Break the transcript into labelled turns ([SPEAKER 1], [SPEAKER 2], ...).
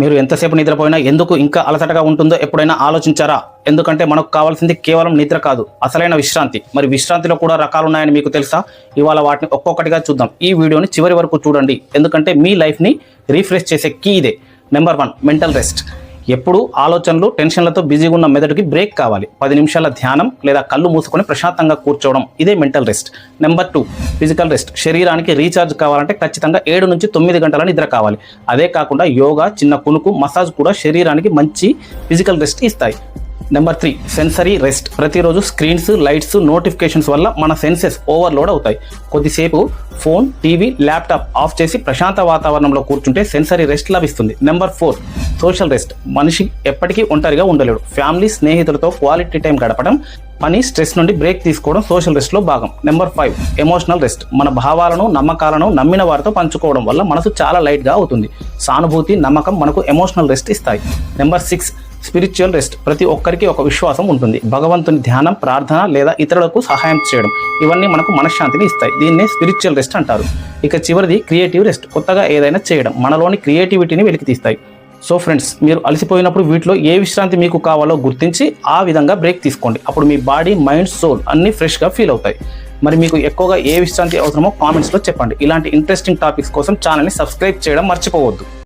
[SPEAKER 1] మీరు ఎంతసేపు నిద్రపోయినా ఎందుకు ఇంకా అలసటగా ఉంటుందో ఎప్పుడైనా ఆలోచించారా? ఎందుకంటే మనకు కావాల్సింది కేవలం నిద్ర కాదు అసలైన విశ్రాంతి. మరి విశ్రాంతిలో కూడా రకాలు ఉన్నాయని మీకు తెలుసా? ఇవాళ వాటిని ఒక్కొక్కటిగా చూద్దాం. ఈ వీడియోని చివరి వరకు చూడండి. ఎందుకంటే మీ లైఫ్ని రీఫ్రెష్ చేసే కీ ఇదే. నెంబర్ వన్ మెంటల్ రెస్ట్ ఎప్పుడు ఆలోచనలు టెన్షన్లతో బిజీగా ఉన్న మెదడుకి బ్రేక్ కావాలి. పది నిమిషాల ధ్యానం లేదా కళ్ళు మూసుకొని ప్రశాంతంగా కూర్చోవడం ఇదే mental rest. Number two physical rest. శరీరానికి రీఛార్జ్ కావాలంటే ఖచ్చితంగా ఏడు నుంచి తొమ్మిది గంటల నిద్ర కావాలి. అదే కాకుండా యోగా చిన్న కునుకు మసాజ్ కూడా శరీరానికి మంచి ఫిజికల్ రెస్ట్ ఇస్తాయి. Number three sensory rest. ప్రతిరోజు స్క్రీన్స్ లైట్స్ నోటిఫికేషన్స్ వల్ల మన సెన్సెస్ ఓవర్లోడ్ అవుతాయి. కొద్దిసేపు ఫోన్ టీవీ ల్యాప్టాప్ ఆఫ్ చేసి ప్రశాంత వాతావరణంలో కూర్చుంటే సెన్సరీ రెస్ట్ లభిస్తుంది. Number four social rest. మనిషి ఎప్పటికీ ఒంటరిగా ఉండలేడు. ఫ్యామిలీ స్నేహితులతో క్వాలిటీ టైం గడపడం పని స్ట్రెస్ నుండి బ్రేక్ తీసుకోవడం సోషల్ రెస్ట్లో భాగం. Number five emotional rest. మన భావాలను నమ్మకాలను నమ్మిన వారితో పంచుకోవడం వల్ల మనసు చాలా లైట్గా అవుతుంది. సానుభూతి నమ్మకం మనకు ఎమోషనల్ రెస్ట్ ఇస్తాయి. Number six spiritual rest. ప్రతి ఒక్కరికి ఒక విశ్వాసం ఉంటుంది. భగవంతుని ధ్యానం ప్రార్థన లేదా ఇతరులకు సహాయం చేయడం ఇవన్నీ మనకు మనశ్శాంతిని ఇస్తాయి. దీన్నే స్పిరిచువల్ రెస్ట్ అంటారు. ఇక చివరిది క్రియేటివ్ రెస్ట్. కొత్తగా ఏదైనా చేయడం. మనలోని క్రియేటివిటీని వెలికితీస్తాయి. సో ఫ్రెండ్స్ మీరు అలసిపోయినప్పుడు వీటిలో ఏ విశ్రాంతి మీకు కావాలో గుర్తించి ఆ విధంగా బ్రేక్ తీసుకోండి. అప్పుడు మీ బాడీ మైండ్ సోల్ అన్నీ ఫ్రెష్గా ఫీల్ అవుతాయి. మరి మీకు ఎక్కువగా ఏ విశ్రాంతి అవసరమో కామెంట్స్లో చెప్పండి. ఇలాంటి ఇంట్రెస్టింగ్ టాపిక్స్ కోసం ఛానల్ని సబ్స్క్రైబ్ చేయడం మర్చిపోవద్దు.